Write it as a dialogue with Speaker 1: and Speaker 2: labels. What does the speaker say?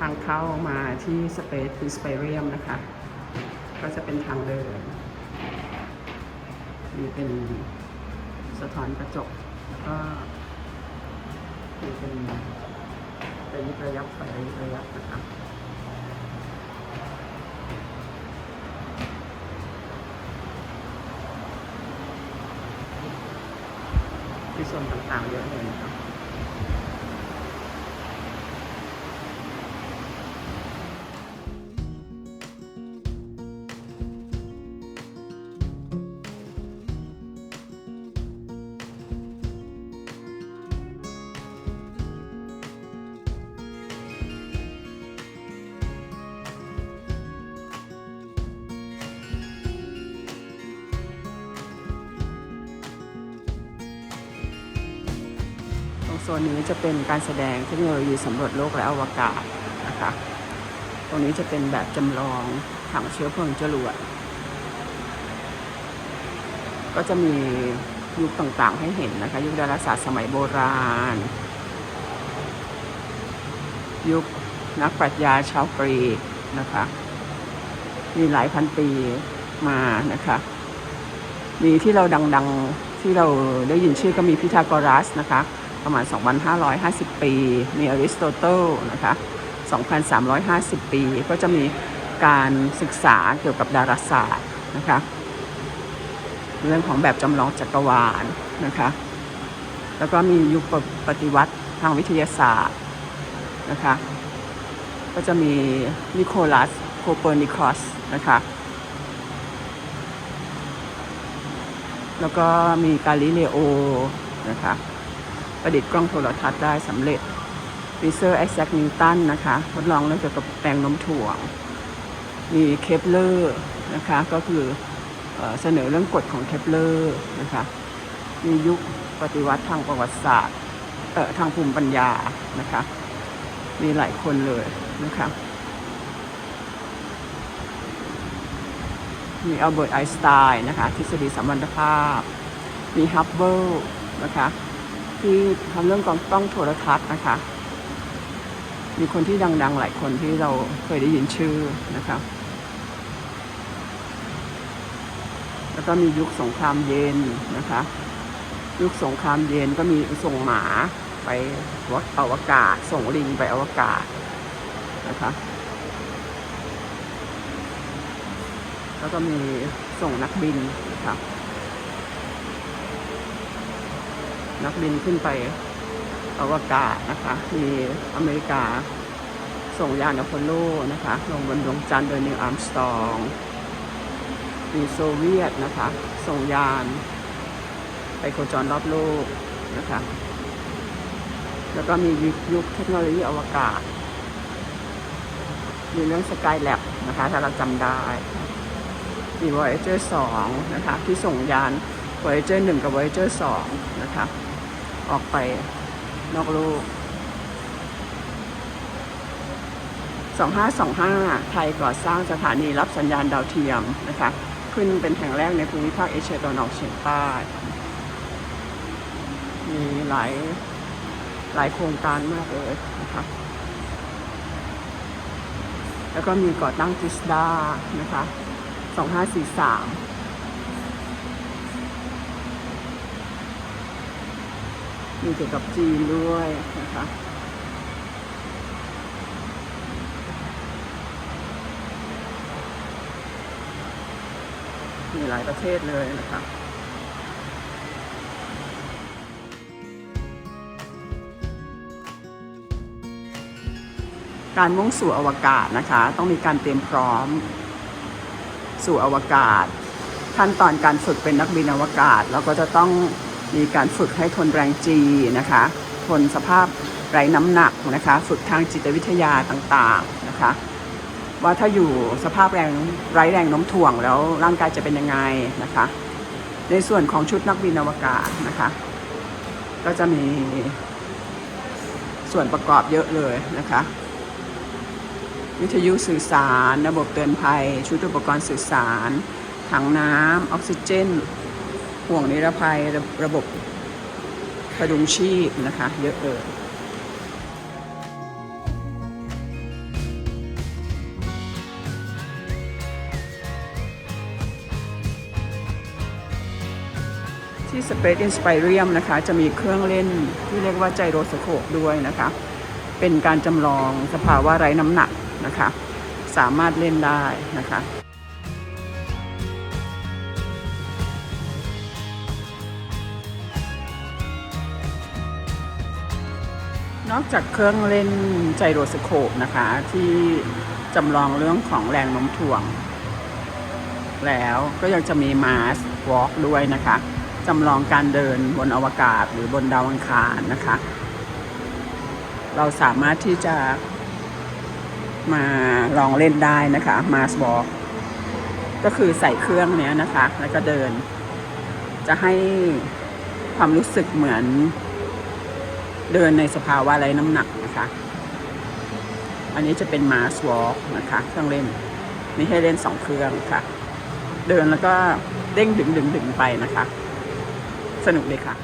Speaker 1: ทางเข้ามาที่ Space i n s p i r i u m นะคะ ก็จะเป็นทางเดินมีเป็นสะท้อนกระจกแล้วก็มีเป็นระยิบระยับไประยิบระยับนะคะที่ส่วนต่างๆเยอะเลยนะครับ โซนนี้จะเป็นการแสดงเทคโนโลยีสำรวจโลกและอวกาศนะคะ ตรงนี้จะเป็นแบบจำลองถังเชื้อเพลิงจรวด ก็จะมียุคต่างๆให้เห็นนะคะ ยุคดาราศาสตร์สมัยโบราณ ยุคนักปรัชญาชาวกรีกนะคะ มีหลายพันปีมานะคะ มีที่เราดังๆที่เราได้ยินชื่อก็มีพิทาโกรัสนะคะ ประมาณ 2,550 ปี มีอริสโตเติลนะคะ 2,350 ปี ก็จะมีการศึกษาเกี่ยวกับดาราศาสตร์นะคะ เรื่องของแบบจำลองจักรวาลนะคะ แล้วก็มียุคปฏิวัติทางวิทยาศาสตร์นะคะ ก็จะมีนิโคลัสโคเปอร์นิคัสนะคะแล้วก็มีกาลิเลโอนะคะ ประดิษฐ์กล้องโทรทัศน์ได้สำเร็จวิเซอร์ไอแซคนิวตันนะคะทดลองเรื่องเกี่ยวกับแรงโน้มถ่วง มีเคปเลอร์นะคะก็คือเอเสนอเรื่องกฎของเคปเลอร์นะคะมียุคปฏิวัติทางประวัติศาสตร์เอ่อทางภูมิปัญญานะคะ มีหลายคนเลยนะคะมีอัลเบิร์ตไอน์สไตน์นะคะ ทฤษฎีสัมพันธภาพ มีฮับเบิลนะคะ ที่ทำเรื่องกองกล้องโทรทัศน์นะคะ มีคนที่ดัง ๆ หลายคนที่เราเคยได้ยินชื่อนะคะ แล้วก็มียุคสงครามเย็นนะคะ ยุคสงครามเย็นก็มีส่งหมาไปวัดอวกาศ ส่งลิงไปอวกาศนะคะแล้วก็มีส่งนักบินนะคะ นักบินขึ้นไปอวกาศนะคะ มีอเมริกาส่งยานอพอลโลนะคะ ลงบนดวงจันทร์โดยนิวอาร์มสตอง มีโซเวียตนะคะ ส่งยาน ไปโคจรรอบโลกนะคะ แล้วก็มียุคยุคเทคโนโลยีอวกาศ มีเรื่องสกายแลบนะคะ ถ้าเราจำได้ มี Voyager 2 นะคะ ที่ส่งยาน Voyager 1 กับ Voyager 2 นะคะ ออกไปนอกโลก 2525 ไทยก่อสร้างสถานีรับสัญญาณดาวเทียมนะคะ ขึ้นเป็นแห่งแรกในภูมิภาคเอเชียตะวันออกเฉียงใต้ มีหลายหลายโครงการมากเลยนะคะแล้วก็มีก่อตั้งจิสดานะคะ 2543 มีเกี่ยวกับจีนด้วยนะคะมีหลายประเทศเลยนะคะการมุ่งสู่อวกาศนะคะ ต้องมีการเตรียมพร้อมสู่อวกาศ ขั้นตอนการฝึกเป็นนักบินอวกาศ เราก็จะต้อง มีการฝึกให้ทนแรงจีนะคะ ทนสภาพไร้น้ำหนักนะคะ ฝึกทางจิตวิทยาต่างๆนะคะ ว่าถ้าอยู่สภาพแรงไร้แรงโน้มถ่วงแล้วร่างกายจะเป็นยังไงนะคะ ในส่วนของชุดนักบินอวกาศนะคะ ก็จะมีส่วนประกอบเยอะเลยนะคะ วิทยุสื่อสาร ระบบเตือนภัย ชุดอุปกรณ์สื่อสาร ถังน้ำออกซิเจน ห่วงนิรภัยระระบบประดุงชีพนะคะ เยอะเลยที่ Space Inspirium นะคะ จะมีเครื่องเล่นที่เรียกว่าใจโรสโคปด้วยนะคะ เป็นการจำลองสภาวะไร้น้ำหนักนะคะ สามารถเล่นได้นะคะ นอกจากเครื่องเล่นไจโรสโคปนะคะ ที่จำลองเรื่องของแรงโน้มถ่วง แล้วก็ยังจะมีมาสวอล์กด้วยนะคะจำลองการเดินบนอวกาศหรือบนดาวอังคารนะคะ เราสามารถที่จะมาลองเล่นได้นะคะมาสวอล์กก็คือใส่เครื่องเนี้ยนะคะ แล้วก็เดิน จะให้ความรู้สึกเหมือน เดินในสภาวะไร้น้ำหนักนะคะ อันนี้จะเป็นมาสวอล์กนะคะเครื่องเล่นมีให้เล่นสองเครื่องค่ะ เดินแล้วก็เด้งดึงดึงดึงไปนะคะ สนุกเลยค่ะ